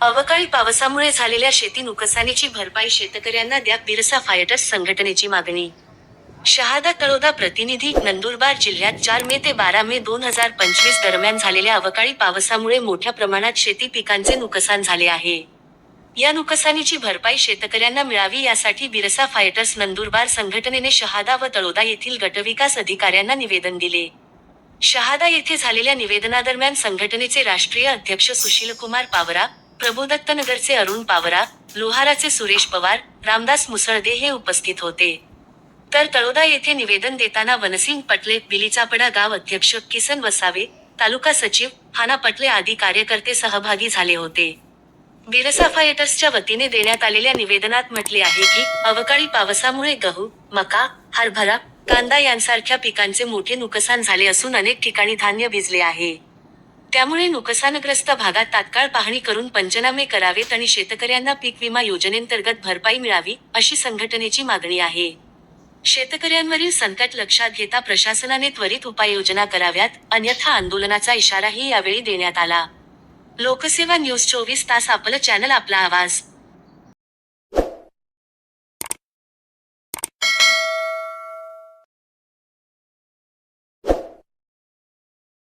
अवकाळी पावसामुळे झालेल्या शेती नुकसानीची भरपाई शेतकऱ्यांना द्या बिरसा फायटर्स संघटनेची मागणी. शहादा तळोदा प्रतिनिधी नंदुरबार जिल्ह्यात चार मे ते बारा मे दोन हजार पंचवीस दरम्यान झालेल्या अवकाळी पावसामुळे मोठ्या प्रमाणात शेती पिकांचे नुकसान झाले आहे. या नुकसानीची भरपाई शेतकऱ्यांना मिळावी यासाठी बिरसा फायटर्स नंदुरबार संघटनेने शहादा व तळोदा येथील गटविकास अधिकाऱ्यांना निवेदन दिले. शहादा येथे झालेल्या निवेदनादरम्यान संघटनेचे राष्ट्रीय अध्यक्ष सुशीलकुमार पावरा प्रबोदत्त नगरचे अरुण पावरा लोहाराचे सुरेश पवार रामदास मुसळदे हे उपस्थित होते. तर तळोदा येथे निवेदन देताना वनसिंग पटले बिलीचापडा गाव अध्यक्ष किसन वसावे तालुका सचिव हाना पटले आदी कार्यकर्ते सहभागी झाले होते. बिरसा फायटर्सच्या वतीने देण्यात आलेल्या निवेदनात म्हटले आहे की अवकाळी पावसामुळे गहू मका हरभरा कांदा यांसारख्या पिकांचे मोठे नुकसान झाले असून अनेक ठिकाणी धान्य भिजले आहे. त्यामुळे नुकसानग्रस्त भागात तात्काळ पाहणी करून पंचनामे करावेत आणि शेतकऱ्यांना पीक विमा योजनेंतर्गत भरपाई मिळावी अशी संघटनेची मागणी आहे. शेतकऱ्यांवरील संकट लक्षात घेता प्रशासनाने त्वरित उपाययोजना कराव्यात अन्यथा आंदोलनाचा इशाराही यावेळी देण्यात आला. लोकसेवा न्यूज चोवीस तास आपलं चॅनल आपला आवाज.